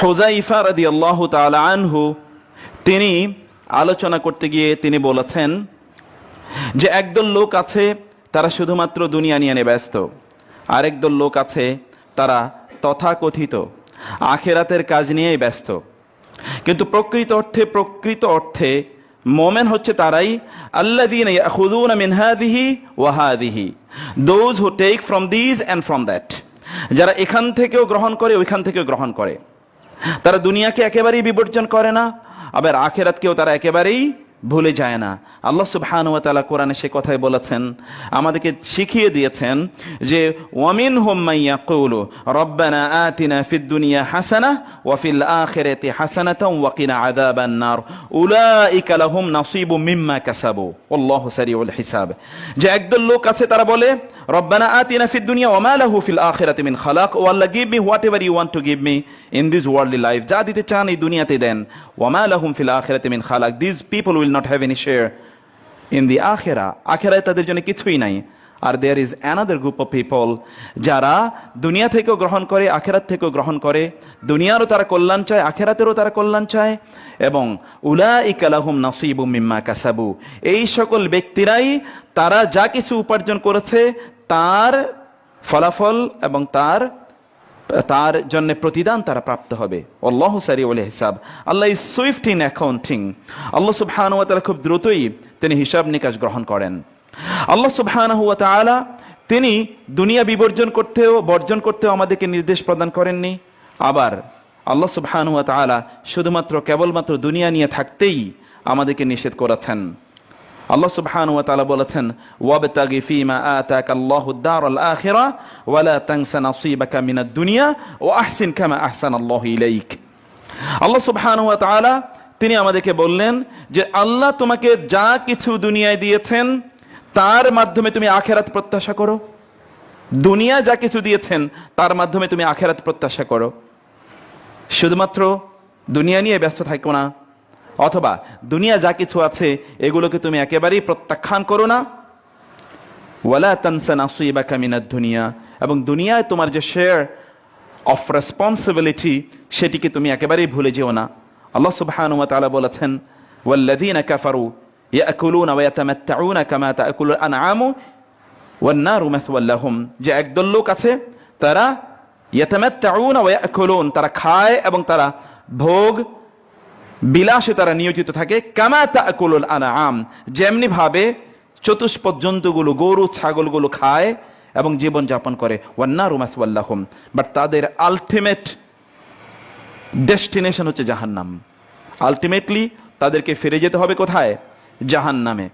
হুজাইফা রাদি আল্লাহ তালা আনহু, তিনি আলোচনা করতে গিয়ে তিনি বলেছেন যে একদল লোক আছে, তারা শুধুমাত্র দুনিয়া নিয়ে ব্যস্ত। আরেক দল লোক আছে, তারা তথাকথিত, আখেরাতের কাজ নিয়েই ব্যস্ত। কিন্তু প্রকৃত অর্থে প্রকৃত অর্থে মোমেন হচ্ছে তারাই আল্লাদিন খুদুন মিন হাদিহি ওয়াহাদিহি those who take from this and from that যারা এখান থেকেও গ্রহণ করে, ওইখান থেকেও গ্রহণ করে। তারা দুনিয়াকে একেবারেই বিবর্জন করে না আবার আখেরাতকেও তারা একেবারেই ভুলে যায় না। আল্লাহ সুবহানুয়া তালা কোরআনে সে কথাই বলেছেন, আমাদেরকে শিখিয়ে দিয়েছেন যে ওয়ামিন হোম্মাইয়া কৌলো রব্বানা আতিনা ফিদ দুনিয়া হাসানা ওয়াফিল আখেরাতে হাসানাতাম ওয়াকিনা আদাবান নার। উলাইকা লাহুম নাসিবু মিম্মা কাসাবু আল্লাহু সারিউল হিসাব। যে একদল লোক আছে, তারা বলে, রব্বানা আতিনা ফিদ দুনিয়া, ওয়া মা লাহু ফিল আখিরাতি মিন খালাক ও Allah give me whatever you want to give me in this worldly life যা দিতে চান এই দুনিয়াতে দেন। ওয়া মা লাহুম ফিল আখিরাতি মিন খালাক this people will not have any share in the আখেরা আখেরায় তাদের জন্য কিছুই নাই। আর there is another group of people যারা দুনিয়া থেকেও গ্রহণ করে, আখেরাত থেকেও গ্রহণ করে। দুনিয়ারও তারা কল্যাণ চায়, আখেরাতেরও তারা কল্যাণ চায়। এবং উলা ইকালাহুম নাসিবু মিম্মা কাসাবু। এই সকল ব্যক্তিরাই তারা যা কিছু উপার্জন করেছে, তার ফলাফল এবং তার তার জন্য প্রতিদান তারা প্রাপ্ত হবে। আল্লাহ সারি ওলে হিসাব। Allah is swift in accounting. Allah সুবহান তারা খুব দ্রুতই তিনি হিসাব নিকাশ গ্রহণ করেন। আল্লাহ সুবহান হুয়া তালা তিনি দুনিয়া বিবর্জন করতেও, বর্জন করতেও আমাদেরকে নির্দেশ প্রদান করেননি। আবার আল্লাহ সুবহান হুয়া তালা শুধুমাত্র কেবলমাত্র দুনিয়া নিয়ে থাকতেই আমাদেরকে নিষেধ করেছেন। আল্লাহ সুবহান ওয়া তাআলা বলেছেন, ওয়াবতাগি ফীমা আতাকা আল্লাহু দারাল আখিরা ওয়ালা তানসা নাসিবাকা মিনাদ দুনিয়া, ওয়া আহসিন কামা আহসানাল্লাহু ইলাইক। আল্লাহ সুবহান ওয়া তাআলা, তিনি আমাদেরকে বললেন যে, আল্লাহ তোমাকে যা কিছু দুনিয়ায় দিয়েছেন, তার মাধ্যমে তুমি আখেরাত প্রত্যাশা করো। দুনিয়া যা কিছু দিয়েছেন, তার মাধ্যমে তুমি আখেরাত প্রত্যাশা করো। শুধুমাত্র দুনিয়া নিয়ে ব্যস্ত থাকো না অথবা দুনিয়া যা কিছু আছে, এগুলোকে তুমি একেবারেই প্রত্যাখ্যান করো না। ওয়ালা তানসা নাসিবাকা মিনাদ দুনিয়া। এবং দুনিয়ায় তোমার যে শেয়ার অফ রেসপন্সিবিলিটি সেটিকে তুমি একেবারেই ভুলে যেও না। আল্লাহ সুবহানাহু ওয়া তাআলা বলেছেন, ওয়াল্লাযীনা কাফারু ইয়াকুলুনা ওয়া ইয়াতামাত্তাউনা কামা তাকুলুল আনআমু ওয়ান নারু মাসওয়াল লাহুম। যে একদল লোক আছে, তারা ইয়াতামাত্তাউনা ওয়া ইয়াকুলুন, তারা খায় এবং তারা ভোগ বিলাসে তারা নিয়োজিত থাকে। কামা আনা আম যেমনি ভাবে চতুষ্পদ গরু, ছাগলগুলো খায় এবং জীবন যাপন করে। ওয়ান্না মাসওয়াল্লাহুম বাট তাদের আলটিমেট ডেস্টিনেশন হচ্ছে জাহান্নাম। আলটিমেটলি তাদেরকে ফিরে যেতে হবে কোথায়? জাহান্নামে।